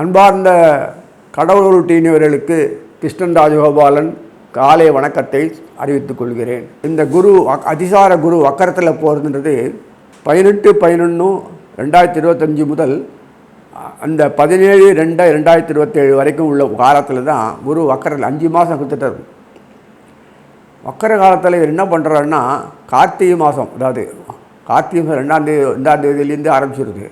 அன்பார்ந்த கடவுள் டீனியவர்களுக்கு கிருஷ்ணன் ராஜகோபாலன் காலை வணக்கத்தை அறிவித்துக் கொள்கிறேன். இந்த குரு அதிசார குரு வக்கரத்தில் போகிறதுன்றது பதினெட்டு பதினொன்று ரெண்டாயிரத்தி இருபத்தஞ்சி முதல் அந்த பதினேழு ரெண்டு ரெண்டாயிரத்தி இருபத்தேழு வரைக்கும் உள்ள காலத்தில் தான் குரு வக்கரில் அஞ்சு மாதம் கொடுத்துட்டார். வக்கர காலத்தில் இவர் என்ன பண்ணுறாருன்னா கார்த்திகை மாதம் அதாவது கார்த்திகை மாதம் ரெண்டாம் தேதி ரெண்டாம் தேதியிலேருந்து ஆரம்பிச்சிருது.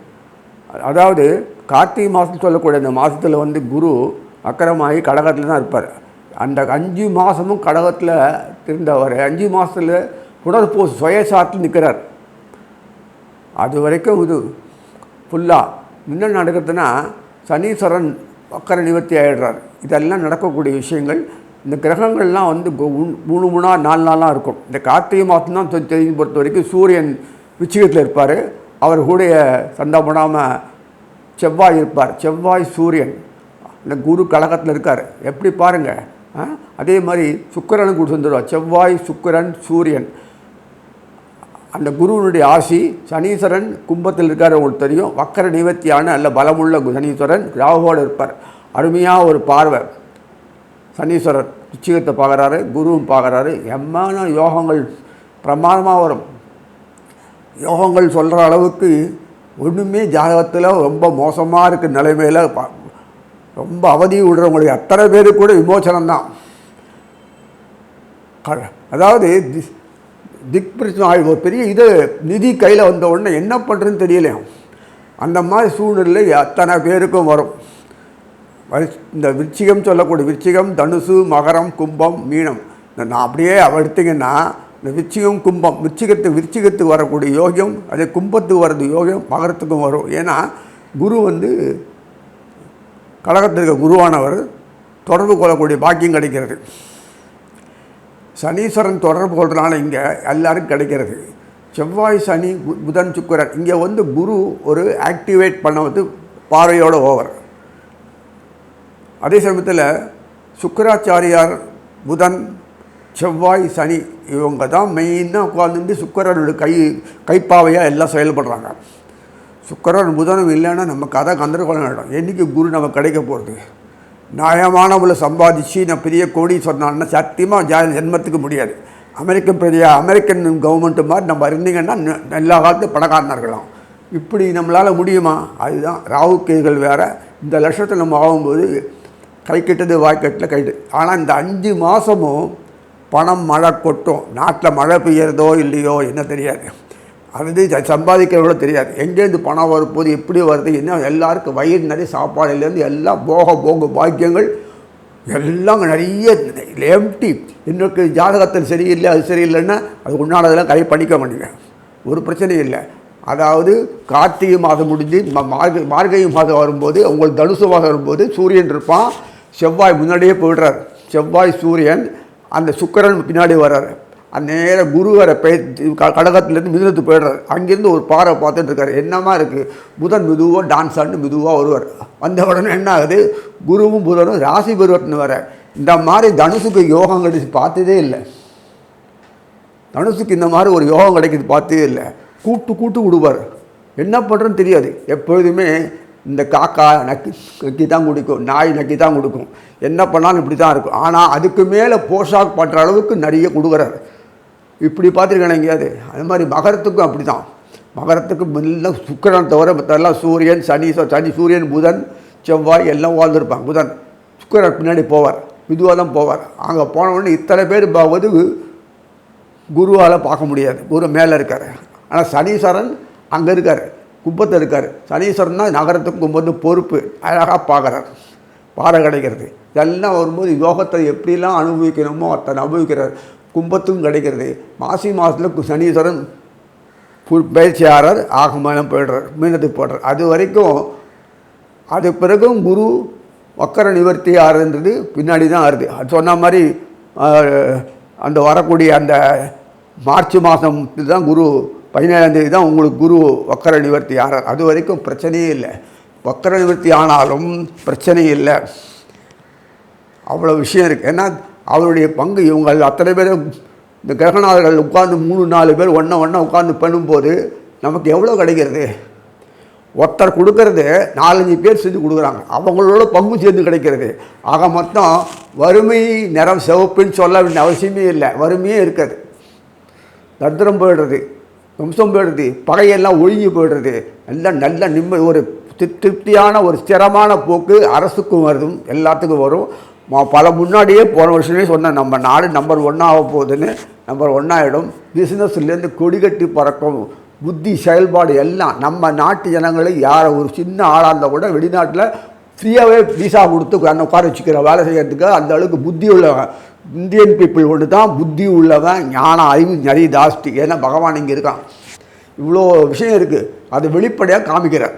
அதாவது கார்த்திகை மாதம் சொல்லக்கூடிய அந்த மாதத்தில் வந்து குரு அக்கரமாகி கடகத்தில் தான் இருப்பார். அந்த அஞ்சு மாதமும் கடகத்தில் இருந்தவர் அஞ்சு மாதத்தில் புனர்போ சுயசாத்தில் நிற்கிறார் அது வரைக்கும் இது ஃபுல்லாக என்ன நடக்குதுன்னா சனீஸ்வரன் வக்கர நிவர்த்தி ஆகிடுறார் இதெல்லாம் நடக்கக்கூடிய விஷயங்கள். இந்த கிரகங்கள்லாம் வந்து கு- மூணு மூணா நாலு நாளாக இருக்கும். இந்த கார்த்திகை மாதம் தான் தெரிஞ்சு பொறுத்த வரைக்கும் சூரியன் விச்சிகத்தில் இருப்பார். அவர் கூட சண்டை போடாமல் செவ்வாய் இருப்பார். செவ்வாய் சூரியன். இந்த குரு கழகத்தில் இருக்கார். எப்படி பாருங்கள் அதே மாதிரி சுக்கரனும் கூட வந்துடுவார் செவ்வாய் சுக்கரன் சூரியன். அந்த குருவினுடைய ஆசி சனீஸ்வரன் கும்பத்தில் இருக்கார் உங்களுக்கு தெரியும். வக்கர நிவர்த்தியான நல்ல பலமுள்ள சனீஸ்வரன் ராகுவோடு இருப்பார். அருமையாக ஒரு பார்வை. சனீஸ்வரர் உச்சிகத்தை பார்க்குறாரு குருவும் பார்க்குறாரு. எம்மான யோகங்கள் பிரமாதமாக வரும். யோகங்கள் சொல்கிற அளவுக்கு ஒன்றுமே ஜாதகத்தில் ரொம்ப மோசமாக இருக்க நிலைமையில். ரொம்ப அவதி விடுறவங்களுக்கு அத்தனை பேருக்கு கூட விமோசனம்தான். அதாவது திக் பிரச்சனை ஒரு பெரிய இது நிதி கையில் வந்த உடனே என்ன பண்ணுறதுன்னு தெரியலையும் அந்த மாதிரி சூழ்நிலை அத்தனை பேருக்கும் வரும். வரி- இந்த விருச்சிகம் சொல்லக்கூடிய விருச்சிகம் தனுசு மகரம் கும்பம் மீனம். இந்த நான் அப்படியே அவ எடுத்தீங்கன்னா இந்த விச்சிகம் கும்பம் விச்சிகத்து விருச்சிகத்துக்கு வரக்கூடிய யோகியம் அதே கும்பத்துக்கு வர்றது யோகியம் மகரத்துக்கும் வரும். ஏன்னா குரு வந்து கழகத்தில் இருக்க குருவானவர் தொடர்பு கொள்ளக்கூடிய பாக்கியம் கிடைக்கிறது. சனீஸ்வரன் தொடர்பு கொள்றதுனால இங்கே எல்லாருக்கும் கிடைக்கிறது. செவ்வாய் சனி புதன் சுக்கிரன் இங்கே வந்து குரு ஒரு ஆக்டிவேட் பண்ண வந்து பார்வையோடு ஓவர். அதே சமயத்தில் சுக்கராச்சாரியார் புதன் செவ்வாய் சனி இவங்க தான் மெயினாக உட்காந்துட்டு சுக்கரனோட கை கைப்பாவையாக எல்லாம் செயல்படுறாங்க. சுக்கரன் புதனும் இல்லைன்னா நம்ம கதை கந்தரகோலம் ஆகிடும் என்றைக்கு குரு நமக்கு கிடைக்க போகிறது நியாயமானவளை சம்பாதிச்சு நான் பெரிய கோடி சொன்னான்னா சத்தியமாக ஜா ஜென்மத்துக்கு முடியாது. அமெரிக்கன் பெரிய அமெரிக்கன் கவர்மெண்ட்டு மாதிரி நம்ம இருந்தீங்கன்னா எல்லா காலத்தையும் பணக்காரனாக இருக்கலாம் இப்படி நம்மளால் முடியுமா? அதுதான். ராகு கேதுகள் வேறு. இந்த லட்சத்தில் நம்ம ஆகும்போது கை கெட்டது வாய் கட்டில் கைட்டு. ஆனால் இந்த அஞ்சு மாதமும் பணம் மழை கொட்டும். நாட்டில் மழை பெய்யறதோ இல்லையோ என்ன தெரியாது. அது வந்து சம்பாதிக்கிறவங்களோ தெரியாது. எங்கேருந்து பணம் வரும்போது எப்படி வருது என்ன எல்லாருக்கும் வயிறு நிறைய சாப்பாடுலேருந்து எல்லாம் போக போக பாக்கியங்கள் எல்லாம் நிறைய எம்டி இன்னொரு ஜாதகத்தில் சரியில்லை அது சரியில்லைன்னா அது உன்னானதெல்லாம் கை பண்ணிக்க மாட்டீங்க ஒரு பிரச்சனையும் இல்லை. அதாவது கார்த்திகை மாதம் முடிஞ்சு மார்க மார்கழி மாதம் வரும்போது உங்களுக்கு தனுசு மாதம் வரும்போது சூரியன் இருப்பான். செவ்வாய் முன்னாடியே போயிடுறார். செவ்வாய் சூரியன் அந்த சுக்கரன் பின்னாடி வர்றாரு. அந்த நேரம் குரு வர பெய் க- கடகத்துலேருந்து மிதுனத்துக்கு போயிடுறாரு. அங்கேருந்து ஒரு பாறை பார்த்துட்டு இருக்காரு. என்னமா இருக்குது புதன் மெதுவாக டான்ஸ் ஆண்டு மெதுவாக வருவார். வந்த உடனே என்ன ஆகுது? குருவும் புதனும் ராசி பருவத்தின் வர இந்த மாதிரி தனுசுக்கு யோகம் கிடைச்சி பார்த்ததே இல்லை. தனுசுக்கு இந்த மாதிரி ஒரு யோகம் கிடைக்கிது பார்த்ததே இல்லை. கூட்டு கூட்டு விடுவார். என்ன பண்ணுறதுன்னு தெரியாது. எப்பொழுதுமே இந்த காக்கா நக்கி நக்கி தான் குடிக்கும் நாய் நக்கி தான் கொடுக்கும். என்ன பண்ணாலும் இப்படி தான் இருக்கும். ஆனால் அதுக்கு மேலே போஷாக் பண்ணுற அளவுக்கு நிறைய கொடுக்குறாரு. இப்படி பார்த்துருக்கேன் எங்கேயாவது? அது மாதிரி மகரத்துக்கும் அப்படி தான் மகரத்துக்கு முன்ன சுக்கரன் தவிர மற்றெல்லாம் சூரியன் சனி சனி சூரியன் புதன் செவ்வாய் எல்லாம் வாழ்ந்துருப்பாங்க. புதன் சுக்கிரன் பின்னாடி போவார். மெதுவாக தான் போவார். அங்கே போனவுடனே இத்தனை பேர் போவது குருவால் பார்க்க முடியாது. குரு மேலே இருக்கார். ஆனால் சனீஸ்வரன் அங்கே இருக்கார். கும்பத்தில் இருக்கார். சனீஸ்வரன் தான் நகரத்துக்கும் கும்பத்துக்கும் பொறுப்பு அழகாக பார்க்குறார். பாறை கிடைக்கிறது. இதெல்லாம் வரும்போது யோகத்தை எப்படிலாம் அனுபவிக்கணுமோ அத்தனை அனுபவிக்கிறார். கும்பத்துக்கும் கிடைக்கிறது. மாசி மாதத்தில் சனீஸ்வரன் புல் பயிற்சியாளர் ஆகமானம் போயிடுறார் மீனத்துக்கு போடுறார். அது வரைக்கும் அது பிறகும் குரு வக்கர நிவர்த்தி ஆறுன்றது பின்னாடி தான் ஆறுது அது சொன்ன மாதிரி அந்த வரக்கூடிய அந்த மார்ச் மாதம் தான் குரு பதினேழாந்தேதி தான் உங்களுக்கு குரு வக்கர நிவர்த்தி ஆறார் அது வரைக்கும் பிரச்சனையே இல்லை. வக்கர நிவர்த்தி ஆனாலும் பிரச்சனை இல்லை. அவ்வளோ விஷயம் இருக்குது ஏன்னா அவருடைய பங்கு இவங்கள் அத்தனை பேரும் இந்த கிரகநாதர்கள் உட்கார்ந்து மூணு நாலு பேர் ஒன்றா ஒன்றா உட்கார்ந்து பண்ணும்போது நமக்கு எவ்வளோ கிடைக்கிறது? ஒருத்தர் கொடுக்கறது நாலஞ்சு பேர் செஞ்சு கொடுக்குறாங்க. அவங்களோட பங்கு சேர்ந்து கிடைக்கிறது. ஆக மொத்தம் வறுமை நிறம் சிவப்புன்னு சொல்ல வேண்டிய அவசியமே இல்லை. வறுமையே இருக்காது தரித்திரம் போயிடுறது. வம்சம் போயிடுது. பகையெல்லாம் ஒழிஞ்சு போயிடுறது எல்லாம் நல்ல நிம்மதி ஒரு திருப்தியான ஒரு ஸ்திரமான போக்கு அரசுக்கும் வருதும் எல்லாத்துக்கும் வரும். பல முன்னாடியே போன வருஷமே சொன்னேன் நம்ம நாடு நம்பர் ஒன்னாக போகுதுன்னு. நம்பர் ஒன்றாகிடும் பிஸ்னஸ்லேருந்து கொடி கட்டி பறக்கும். புத்தி செயல்பாடு எல்லாம் நம்ம நாட்டு ஜனங்களை யாரை ஒரு சின்ன ஆளாக இருந்தால் கூட வெளிநாட்டில் ஃப்ரீயாகவே விசா கொடுத்து அந்த உட்கார வச்சுக்கிற வேலை செய்கிறதுக்கு அந்த அளவுக்கு புத்தி உள்ள இந்தியன் பீப்புள் ஒன்று தான் புத்தி உள்ளவன் ஞானம் அறிவு நிறைய ஜாஸ்தி ஏன்னா பகவான் இங்கே இருக்கான். இவ்வளோ விஷயம் இருக்குது அது வெளிப்படையாக காமிக்கிறார்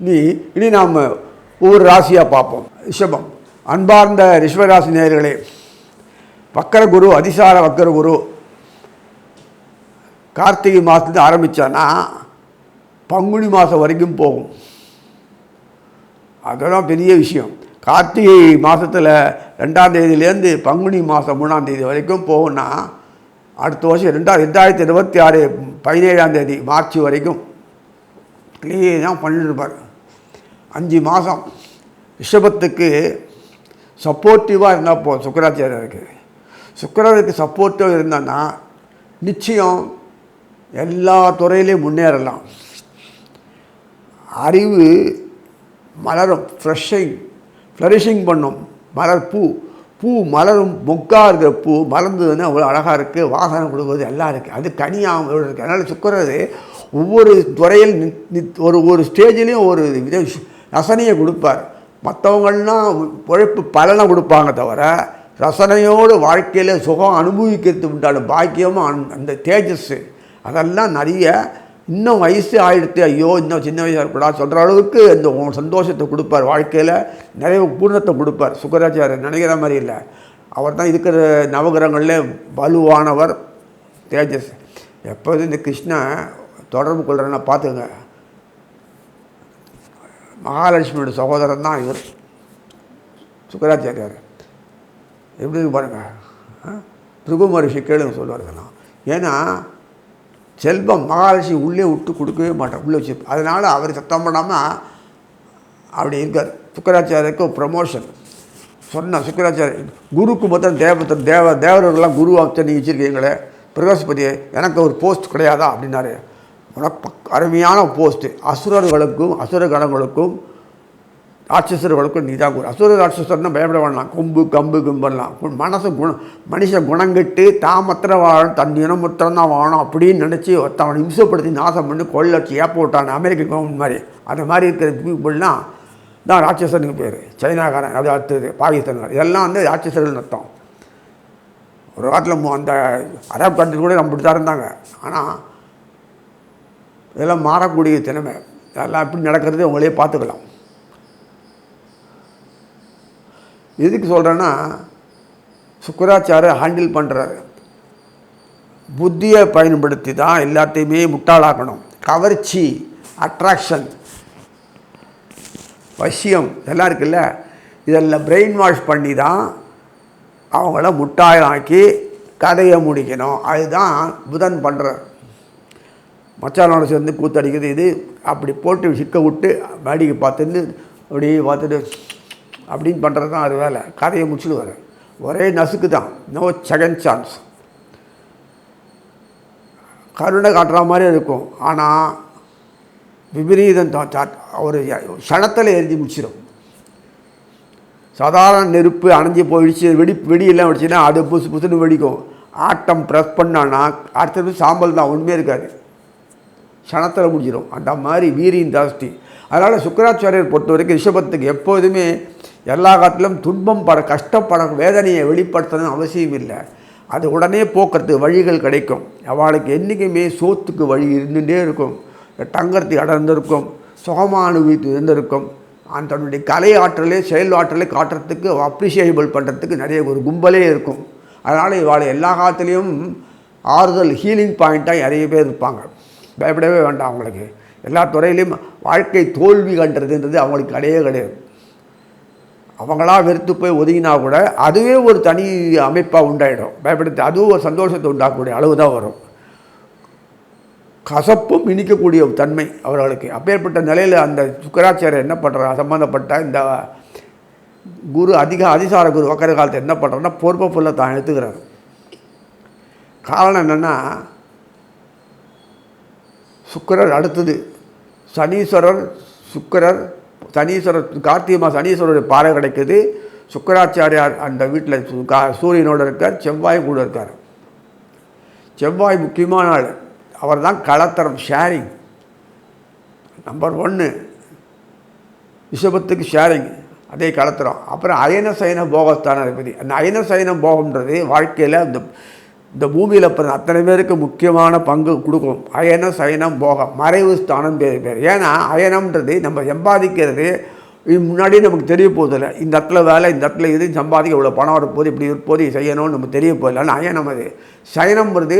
நீ இனி நாம் ஒவ்வொரு ராசியாக பார்ப்போம். ரிஷபம். அன்பார்ந்த ரிஷபராசி நேயர்களே வக்கர குரு அதிசார வக்கர குரு கார்த்திகை மாதத்துலேருந்து ஆரம்பித்தான்னா பங்குனி மாதம் வரைக்கும் போகும். அதெல்லாம் பெரிய விஷயம். கார்த்திகை மாதத்தில் ரெண்டாம் தேதியிலேருந்து பங்குனி மாதம் மூணாம் தேதி வரைக்கும் போகும்னா அடுத்த வருஷம் ரெண்டா ரெண்டாயிரத்தி இருபத்தி ஆறு பதினேழாம் தேதி மார்ச் வரைக்கும் கிளியே தான் பண்ணிருப்பார். அஞ்சு மாதம் ரிஷபத்துக்கு சப்போர்ட்டிவாக இருந்தால் போ சுக்கராச்சாரியருக்கு. சுக்கரனுக்கு சப்போர்ட்டிவாக இருந்தான்னா நிச்சயம் எல்லா துறையிலையும் முன்னேறலாம். அறிவு மலரும் ஃப்ரெஷ்ஷிங் ஃப்ளரிஷிங் பண்ணும். மலர் பூ. பூ மலரும் மொக்கா இருக்கிற பூ மலர்ந்ததுன்னா அவ்வளோ அழகாக இருக்குது வாசனை கொடுக்குறது எல்லாம் இருக்குது அது தனியாக இருக்குது அதனால் சுக்கரது ஒவ்வொரு துறையில் ஒரு ஒரு ஸ்டேஜ்லேயும் ஒரு வித ரசனையை கொடுப்பார். மற்றவங்கள்லாம் உழைப்பு பலனை கொடுப்பாங்க தவிர ரசனையோடு வாழ்க்கையில் சுகம் அனுபவிக்கிறது உண்டான பாக்கியமும் அந்த- அந்த தேஜஸ். அதெல்லாம் நிறைய இன்னும் வயசு ஆயிடுத்து ஐயோ இன்னும் சின்ன வயசாக இருப்படா சொல்கிற அளவுக்கு அந்த உன் சந்தோஷத்தை கொடுப்பார். வாழ்க்கையில் நிறைய பூர்ணத்தை கொடுப்பார். சுக்கராச்சாரியர் நினைக்கிற மாதிரி இல்லை. அவர் தான் இருக்கிற நவகிரகங்களில் வலுவானவர் தேஜஸ். எப்போதும் இந்த கிருஷ்ணா தொடர்பு கொள்கிறேன்னா பார்த்துங்க மகாலட்சுமியோட சகோதரன் தான் இவர். சுக்கராச்சாரியார். எப்படி இருக்கு பாருங்க. பிருகு மகரிஷி கேளுங்க சொல்லுவாருங்கண்ணா ஏன்னா செல்வம் மகாலட்சுமி உள்ளே விட்டு கொடுக்கவே மாட்டார் உள்ளே வச்சு அதனால் அவர் சத்தம் பண்ணாமல் அப்படி இருக்கார். சுக்கராச்சாரியருக்கு ப்ரமோஷன் சொன்ன சுக்கராச்சாரிய குருக்கு மொத்தம் தேவத்தை தேவ தேவர்கள்லாம் குரு வச்சு நீங்கள் வச்சுருக்கீங்களே பிரகஸ்பதி எனக்கு ஒரு போஸ்ட் கிடையாதா? அப்படின்னாரு. உனக்கு அருமையான போஸ்ட்டு அசுரர்களுக்கும் அசுர கணங்களுக்கும் ராட்சசர்களுக்கும் நீ தான் குரு. அசுர ராட்சசர்னு பயப்பட வேண்டாம் கொம்பு கம்பு கும்பெல்லாம். மனசு குணம் மனுஷன் குணங்கிட்டு தான் மத்திர வாழும் தன் இனம் தான் வாழணும் அப்படின்னு நினச்சி ஒருத்தவனை இம்சப்படுத்தி நாசம் பண்ணி கொள்ளடிச்சு ஏப்ப விட்டான் அமெரிக்க கவர்மெண்ட் மாதிரி. அந்த மாதிரி இருக்கிற பீப்புள்லாம் தான் ராட்சசனுக்கு பேர். சைனாக்காரன் அது அடுத்தது பாகிஸ்தான்கார் இதெல்லாம் வந்து ராட்சசர்கள் அர்த்தம் ஒரு காலத்தில் அந்த அரபு கண்ட்ரி கூட நம்ம தான் இருந்தாங்க. ஆனால் இதெல்லாம் மாறக்கூடிய திறமை. அதெல்லாம் எப்படி நடக்கிறது உங்களே பார்த்துக்கலாம். எதுக்கு சொல்கிறேன்னா சுக்கராச்சாரை ஹேண்டில் பண்ணுறாரு புத்தியை பயன்படுத்தி தான் எல்லாத்தையுமே முட்டாளாக்கணும். கவர்ச்சி அட்ராக்ஷன் வசியம் இதெல்லாம் இருக்குல்ல இதெல்லாம் பிரெயின் வாஷ் பண்ணி தான் அவங்கள முட்டாளாக்கி கதையை முடிக்கணும். அதுதான் புதன் பண்ணுறார் மச்சானோட சேர்ந்து கூத்தடிக்கிறது இது. அப்படி போட்டு சிக்க விட்டு வேடிக்கை பார்த்துட்டு அப்படியே பார்த்துட்டு அப்படின்னு பண்ணுறது தான் அது வேலை. கதையை முடிச்சுடுவார் ஒரே நசுக்கு தான் நோ செகண்ட் சான்ஸ் கருணை காட்டுற மாதிரி இருக்கும். ஆனால் விபரீதம் தான் ஒரு க்ஷணத்தில் எரிஞ்சு முடிச்சிடும் சாதாரண நெருப்பு அணைஞ்சு போயிடுச்சு. வெடி வெடியெல்லாம் வெடிச்சுன்னா அது புசு புசுன்னு வெடிக்கும். ஆட்டம் ப்ரெஸ் பண்ணான்னா அடுத்தது சாம்பல் தான். ஒன்றுமே இருக்காது. க்ஷணத்தில் முடிஞ்சிடும் அந்த மாதிரி வீரியின் ஜாஸ்தி அதனால் சுக்கராச்சாரியர் பொறுத்த வரைக்கும் ரிஷபத்துக்கு எப்போதுமே எல்லா காலத்திலும் துன்பம் பட கஷ்டப்பட வேதனையை வெளிப்படுத்தணும்னு அவசியம் இல்லை. அது உடனே போக்குறதுக்கு வழிகள் கிடைக்கும். அவளுக்கு என்றைக்குமே சோத்துக்கு வழி இருந்துகிட்டே இருக்கும். தங்கத்தை இடம் இருந்திருக்கும். சுகமானுபவித்து இருந்திருக்கும். அந்த தன்னுடைய கலை ஆற்றலே செயல் ஆற்றலை காட்டுறதுக்கு அப்ரிஷியேபிள் பண்ணுறதுக்கு நிறைய ஒரு கும்பலே இருக்கும். அதனால் இவாளை எல்லா காலத்துலேயும் ஆறுதல் ஹீலிங் பாயிண்ட்டாக நிறைய பேர் இருப்பாங்க. பயப்படவே வேண்டாம் அவங்களுக்கு. எல்லா துறையிலையும் வாழ்க்கை தோல்வி கண்டதுன்றது அவங்களுக்கு கிடையவே கிடையாது. அவங்களா வெறுத்து போய் ஒதுங்கினா கூட அதுவே ஒரு தனி அமைப்பாக உண்டாயிடும். பயப்படுத்தி அதுவும் ஒரு சந்தோஷத்தை உண்டாக்கக்கூடிய அளவு தான் வரும். கசப்பும் இனிக்கக்கூடிய தன்மை அவர்களுக்கு. அப்பேற்பட்ட நிலையில் அந்த சுக்கராச்சாரியர் என்ன பண்ணுறார் சம்மந்தப்பட்ட இந்த குரு அதிக அதிசார குரு வக்கர காலத்தை என்ன பண்ணுறாருன்னா பொறுப்பை ஃபுல்லாக தான் எடுத்துக்கிறார். காரணம் என்னென்னா சுக்கிரர் அடுத்தது. சனீஸ்வரர் சுக்கிரர் சனீஸ்வரர் கார்த்திகை மாதம் சனீஸ்வரருடைய பாறை கிடைக்குது. சுக்கராச்சாரியார் அந்த வீட்டில் சு- கா- சூரியனோட இருக்கார் செவ்வாய் கூட இருக்கார். செவ்வாய் முக்கியமான ஆள். அவர் தான் கலத்தரம் ஷேரிங் நம்பர் ஒன்று விஷபத்துக்கு ஷேரிங் அதே கலத்துறோம் அப்புறம் அயன சயன போகஸ்தான அதிபதி. அந்த அயன சயன போகம்ன்றது வாழ்க்கையில் இந்த இந்த பூமியில் பிறந்த அத்தனை பேருக்கு முக்கியமான பங்கு கொடுக்கும். அயனம் சயனம் போகம் மறைவு ஸ்தானம் பேர் பேர் ஏன்னா அயனம்ன்றது நம்ம சம்பாதிக்கிறது முன்னாடியே முன்னாடி நமக்கு தெரிய போதில்லை இந்த இடத்துல வேலை இந்த இடத்துல இது சம்பாதிக்க இவ்வளோ பணம் வரப்போது இப்படி இருப்போது இது செய்யணும்னு நமக்கு தெரிய போதில்லை ஆனால் அயனம் அது. சயனம்ன்றது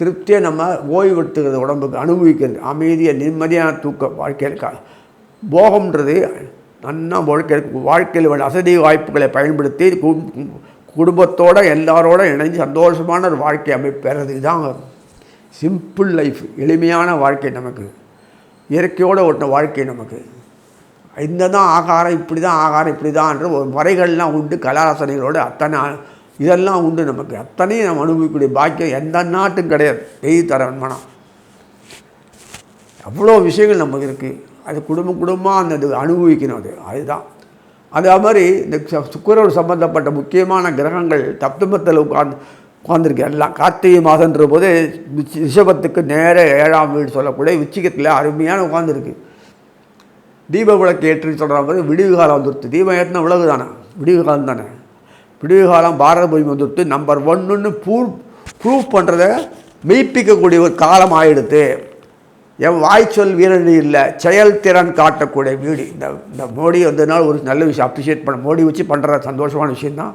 திருப்தியை நம்ம ஓய்வெடுத்துக்கிறது உடம்புக்கு அனுபவிக்கிறது. அமைதியை நிம்மதியான தூக்கம் வாழ்க்கையில் போகம்ன்றது நன்னா வாழ்க்கை வாழ்க்கையில் வசதி வாய்ப்புகளை பயன்படுத்தி குடும்பத்தோட எல்லாரோட இணைஞ்சு சந்தோஷமான ஒரு வாழ்க்கை அமைப்பெறது இதுதான் சிம்பிள் லைஃப் எளிமையான வாழ்க்கை நமக்கு. இயற்கையோடு ஒட்டின வாழ்க்கை நமக்கு. இந்த தான் ஆகாரம் இப்படி தான் ஆகாரம் இப்படி தான்ன்ற ஒரு முறைகள்லாம் உண்டு கலாரசனைகளோடு அத்தனை இதெல்லாம் உண்டு நமக்கு. அத்தனையும் நம்ம அனுபவிக்கக்கூடிய பாக்கியம் எந்த நாட்டும் கிடையாது. தெய்வ தரவன்மனம் அவ்வளோ விஷயங்கள் நமக்கு இருக்குது அது குடும்பம் குடும்பமாக அந்த அனுபவிக்கணும் அது. அதுதான். அதே மாதிரி இந்த சுக்கரோடு சம்பந்தப்பட்ட முக்கியமான கிரகங்கள் தப்தமத்தில் உட்கார்ந்து உட்காந்துருக்கு எல்லாம் கார்த்திகை மாதன்ற போது ரிஷபத்துக்கு நேர ஏழாம் வீடு சொல்லக்கூடிய விச்சிகத்தில் அருமையான உட்காந்துருக்கு தீப விளக்கு ஏற்றி சொல்கிற போது விடிவு காலம் வந்துடுத்து தீபம் ஏற்றின விளக்கு தானே விடிவு காலம் தானே? விடிவு காலம் பாரத பூமி வந்துடுத்து நம்பர் ஒன்றுன்னு ப்ரூவ் ப்ரூவ் பண்ணுறத மெய்ப்பிக்கக்கூடிய ஒரு காலம் ஆகிடுது என் வாய்ச்சொல் வீரன் இல்லை செயல்திறன் காட்டக்கூடிய வீடு. இந்த இந்த மோடி வந்ததுனால ஒரு நல்ல விஷயம் அப்ரிஷியேட் பண்ண மோடி வச்சு பண்ணுற சந்தோஷமான விஷயந்தான்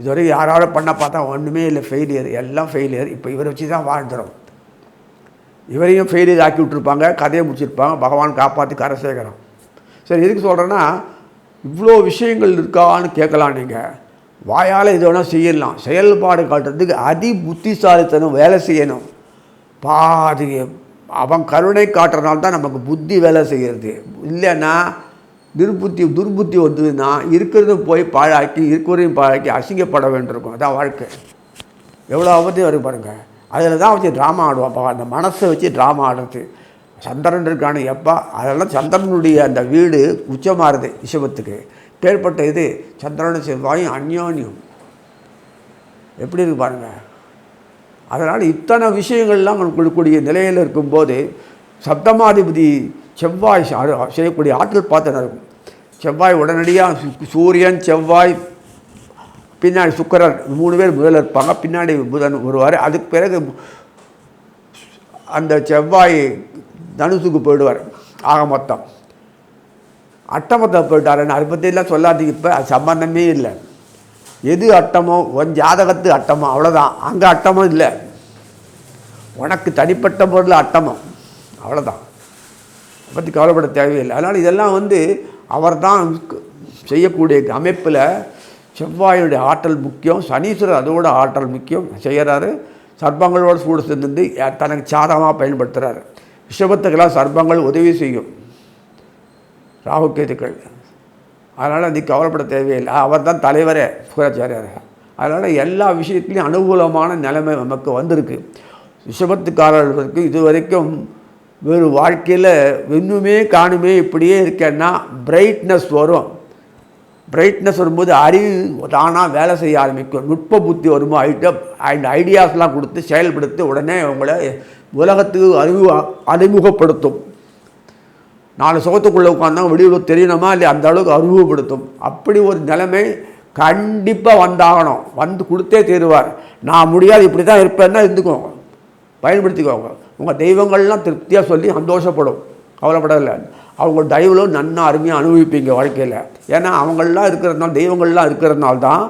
இதுவரைக்கும் யாரால பண்ண பார்த்தா ஒன்றுமே இல்லை ஃபெயிலியர் எல்லாம் ஃபெயிலியர் இப்போ இவரை வச்சு தான் வாழ்ந்துடும் இவரையும் ஃபெயிலியர் ஆக்கி விட்டுருப்பாங்க கதையை முடிச்சிருப்பாங்க பகவான் காப்பாற்றி கரை சரி எதுக்கு சொல்கிறேன்னா இவ்வளோ விஷயங்கள் இருக்கான்னு கேட்கலாம் நீங்கள் வாயால் இது வேணால் செய்யலாம். செயல்பாடு காட்டுறதுக்கு அதி புத்திசாலித்தனம் வேலை செய்யணும். பாதி அவன் கருணை காட்டுறதுனால தான் நமக்கு புத்தி வேலை செய்கிறது இல்லைன்னா துர்புத்தி துர்புத்தி வந்ததுன்னா இருக்கிறது போய் பாழாக்கி இருக்கிறதையும் பாழாக்கி அசிங்கப்பட வேண்டியிருக்கும். அதான் வாழ்க்கை. எவ்வளோ ஆபத்தையும் வரும் பாருங்கள் அதில் தான் வச்சு ட்ராமா ஆடுவான் அப்போ அந்த மனசை வச்சு ட்ராமா ஆடுறது. சந்திரன் இருக்கானு எப்பா? அதெல்லாம் சந்திரனுடைய அந்த வீடு உச்சமாறுது விஷபத்துக்கு. பேர்பட்ட இது சந்திரனும் செவ்வாயும் அந்யோன்யம். எப்படி இருக்கு பாருங்கள் அதனால் இத்தனை விஷயங்கள்லாம் கொடுக்கக்கூடிய நிலையில் இருக்கும்போது சப்தமாதிபதி செவ்வாய் செய்யக்கூடிய ஆற்றல் பார்த்தன இருக்கும். செவ்வாய் உடனடியாக சூரியன் செவ்வாய் பின்னாடி சுக்கரர் மூணு பேர் முதல்ல இருப்பாங்க. பின்னாடி புதன் வருவார். அதுக்கு பிறகு அந்த செவ்வாய் தனுசுக்கு போயிடுவார். ஆக மொத்தம். அட்டமத்தை போயிட்டாருன்னு அதை பற்றிலாம் சொல்லாதீங்க. இப்போ அது சம்பந்தமே இல்லை. எது அட்டமோ உன் ஜாதகத்து அட்டமோ அவ்வளோதான் அங்கே அட்டமும் இல்லை. உனக்கு தனிப்பட்ட பொருள் அட்டமம் அவ்வளோதான் பற்றி கவலைப்பட தேவையில்லை. அதனால் இதெல்லாம் வந்து அவர்தான் செய்யக்கூடிய அமைப்பில் செவ்வாயுடைய ஆற்றல் முக்கியம். சனீஸ்வரர் அதோட ஆற்றல் முக்கியம். செய்கிறாரு சர்பங்களோடு சூடு சேர்ந்து தனக்கு சாதகமாக பயன்படுத்துகிறாரு ரிஷபத்துக்கெல்லாம் சர்ப்பங்கள் உதவி செய்யும். ராகுகேதுக்கள் அதனால் அது கவலைப்பட தேவையில்லை. அவர் தான் தலைவரே சுக்கராச்சாரியார் அதனால் எல்லா விஷயத்துலையும் அனுகூலமான நிலைமை நமக்கு வந்திருக்கு. ரிஷபத்துக்காரர்களுக்கு இது வரைக்கும் வேறு வாழ்க்கையில் இன்னுமே காணுமே இப்படியே இருக்கேன்னா பிரைட்னஸ் வரும். பிரைட்னஸ் வரும்போது அறிவு தானாக வேலை செய்ய ஆரம்பிக்கும். நுட்ப புத்தி வருமோ ஐட்டம் அண்ட் ஐடியாஸ்லாம் கொடுத்து செயல்படுத்தி உடனே அவங்கள உலகத்துக்கு அறிவு அறிமுகப்படுத்தும். நாலு சுகத்துக்குள்ளே உட்காந்தா வெளியில் தெரியணுமா? இல்லையா? அந்த அளவுக்கு அறிவுபடுத்தும் அப்படி ஒரு நிலைமை கண்டிப்பாக வந்தாகணும். வந்து கொடுத்தே தீருவார். நான் முடியாது இப்படி தான் இருப்பேன்னா இருந்துக்கோங்க பயன்படுத்திக்கோங்க. உங்கள் தெய்வங்கள்லாம் திருப்தியாக சொல்லி சந்தோஷப்படும். கவலைப்படலை அவங்க தயவுலும் நன்னா அருமையாக அனுபவிப்பீங்க வாழ்க்கையில். ஏன்னா அவங்களெலாம் இருக்கிறதுனால தெய்வங்கள்லாம் இருக்கிறதுனால தான்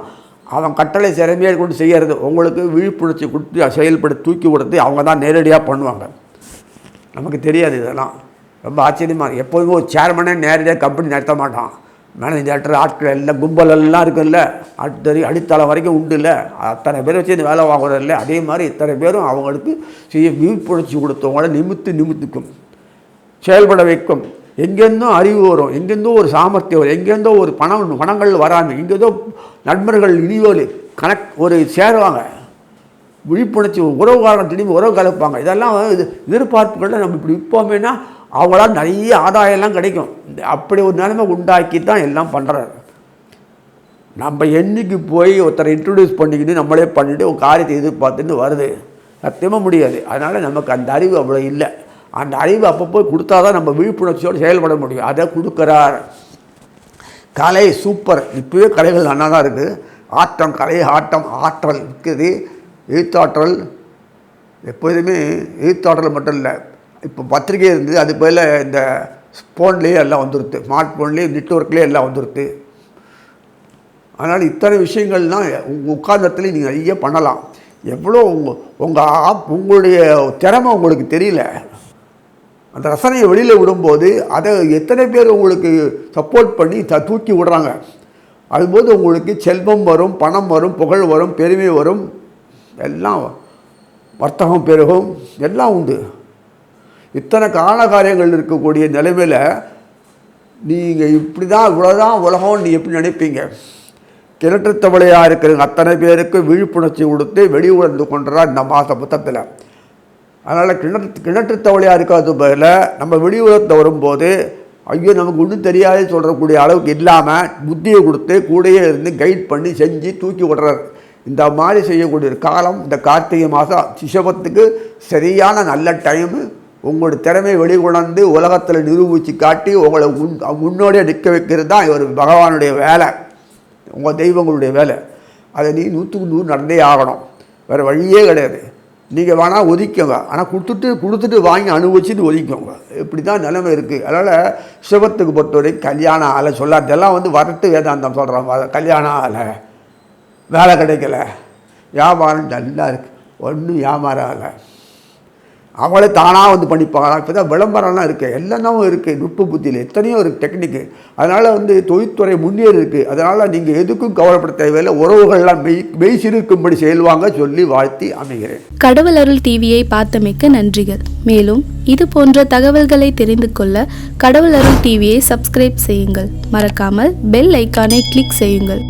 அவன் கட்டளை சிறமையாக கொண்டு செய்யறது. உங்களுக்கு விழிப்புணர்ச்சி கொடுத்து செயல்படுத்தி தூக்கி விடுறது அவங்க தான் நேரடியாக பண்ணுவாங்க. நமக்கு தெரியாது இதெல்லாம். ரொம்ப ஆச்சரியமாக இருக்கு. எப்போதுமே ஒரு சேர்மனே நேரடியாக கம்பெனி நடத்த மாட்டான். மேனேஜ் டேரக்டர் ஆட்கள் எல்லாம் கும்பலெல்லாம் இருக்குல்ல. அடுத்தறி அடித்தளம் வரைக்கும் உண்டு இல்லை. அத்தனை பேர் வச்சு இந்த வேலை வாங்குறதில்ல அதே மாதிரி இத்தனை பேரும் அவங்களுக்கு செய்ய விழிப்புணர்ச்சி கொடுத்தவங்கள நிமித்து நிமித்துக்கும் செயல்பட வைக்கும். எங்கேருந்தோ அறிவு வரும். எங்கேருந்தோ ஒரு சாமர்த்தியம் வரும். எங்கேருந்தோ ஒரு பணம் பணங்கள் வராமல் எங்கேருந்தோ நண்பர்கள் இனியோல் கணக் ஒரு சேருவாங்க. விழிப்புணர்ச்சி உறவுகாரன் திரும்பி உறவு கலப்பாங்க. இதெல்லாம் எதிர்பார்ப்புகளில் நம்ம இப்படி விற்போமேனா அவங்களால நிறைய ஆதாயம்லாம் கிடைக்கும். இந்த அப்படி ஒரு நிலைமை உண்டாக்கி தான் எல்லாம் பண்ணுறாரு நம்ம என்றைக்கு போய் ஒருத்தரை இன்ட்ரடியூஸ் பண்ணிக்கிட்டு நம்மளே பண்ணிட்டு ஒரு காரியத்தை எதிர்பார்த்துன்னு வருது. சத்தியமாக முடியாது. அதனால் நமக்கு அந்த அறிவு அவ்வளோ இல்லை. அந்த அறிவு அப்பப்போ கொடுத்தா தான் நம்ம விழிப்புணர்ச்சியோடு செயல்பட முடியும். அதை கொடுக்குறார். கலை சூப்பர் இப்போவே கலைகள் நல்லா தான் இருக்குது ஆட்டம் கலை ஆட்டம் ஆற்றல் இருக்குது. எழுத்தாற்றல் எப்போதுமே எழுத்தாற்றல் மட்டும் இல்லை. இப்போ பத்திரிகை இருந்தது அது போல் இந்த ஃபோன்லேயே எல்லாம் வந்துடுது ஸ்மார்ட் ஃபோன்லேயே நெட்ஒர்க்லேயே எல்லாம் வந்துடுது அதனால் இத்தனை விஷயங்கள்லாம் உங்கள் உட்கார்ந்தத்துல நீங்கள் நிறைய பண்ணலாம். எவ்வளோ உங்கள் உங்கள் ஆப் உங்களுடைய திறமை உங்களுக்கு தெரியல. அந்த ரசனையை வெளியில் விடும்போது அதை எத்தனை பேர் உங்களுக்கு சப்போர்ட் பண்ணி த தூக்கி விடுறாங்க. அதுபோது உங்களுக்கு செல்வம் வரும் பணம் வரும் புகழ் வரும் பெருமை வரும். எல்லாம் வர்த்தகம் பெருகும். எல்லாம் உண்டு. இத்தனை கால காரியங்கள் இருக்கக்கூடிய நிலைமையில் நீங்கள் இப்படி தான் இவ்வளோதான் உலகம்னு நீ எப்படி நினைப்பீங்க? கிணற்று தவளையாக இருக்கிற அத்தனை பேருக்கு விழிப்புணர்ச்சி கொடுத்து வெளி உணர்ந்து கொண்டுறார் இந்த மாத புத்தத்தில் அதனால் கிணற்று கிணற்றுத்தவளையாக இருக்கிறது பதில் நம்ம வெளி உலகத்தை வரும்போது ஐயோ நமக்கு ஒன்றும் தெரியாது சொல்கிறக்கூடிய அளவுக்கு இல்லாமல் புத்தியை கொடுத்து கூடயே இருந்து கைட் பண்ணி செஞ்சு தூக்கி விடுறாரு. இந்த மாதிரி செய்யக்கூடிய காலம் இந்த கார்த்திகை மாதம் சிஷபத்துக்கு சரியான நல்ல டைமு உங்களுடைய திறமை வெளிக்கொணர்ந்து உலகத்தில் நிரூபித்து காட்டி உங்களை முன் முன்னோடியே நிற்க வைக்கிறது தான் இவர் பகவானுடைய வேலை. உங்கள் தெய்வங்களுடைய வேலை. அதை நீ நூற்றுக்கு நூறு நடந்தே ஆகணும். வேறு வழியே கிடையாது. நீங்கள் வேணால் ஒதுக்கோங்க ஆனால் கொடுத்துட்டு கொடுத்துட்டு வாங்கி அனுபவிச்சுட்டு ஒதுக்கோங்க இப்படி தான் நிலைமை இருக்குது அதனால் சிவத்துக்கு பொறுத்தவரை கல்யாணம் ஆலை சொல்லாததெல்லாம் வந்து வரட்டு வேதாந்தம் சொல்கிறான் கல்யாணம் ஆலை வேலை கிடைக்கல. வியாபாரம் நல்லா இருக்குது ஒன்றும் வியாபாரம் ஆகலை அவங்களே தானாக வந்து பண்ணிப்பாங்க. இப்போ தான் விளம்பரம்லாம் இருக்குது எல்லாமே இருக்குது நுட்ப புத்தியில் எத்தனையோ இருக்குது டெக்னிக்கு அதனால் வந்து தொழில்துறை முன்னேறி இருக்குது அதனால் நீங்கள் எதுக்கும் கவலைப்பட தேவையில்லை. உறவுகள்லாம் மெய் மெய் சிறுக்கும்படி செயல்வாங்க சொல்லி வாழ்த்தி அமைகிறேன். கடவுள் அருள் டிவியை பார்த்தமைக்க நன்றிகள். மேலும் இது போன்ற தகவல்களை தெரிந்து கொள்ள கடவுள் அருள் டிவியை சப்ஸ்கிரைப் செய்யுங்கள். மறக்காமல் பெல் ஐக்கானை கிளிக் செய்யுங்கள்.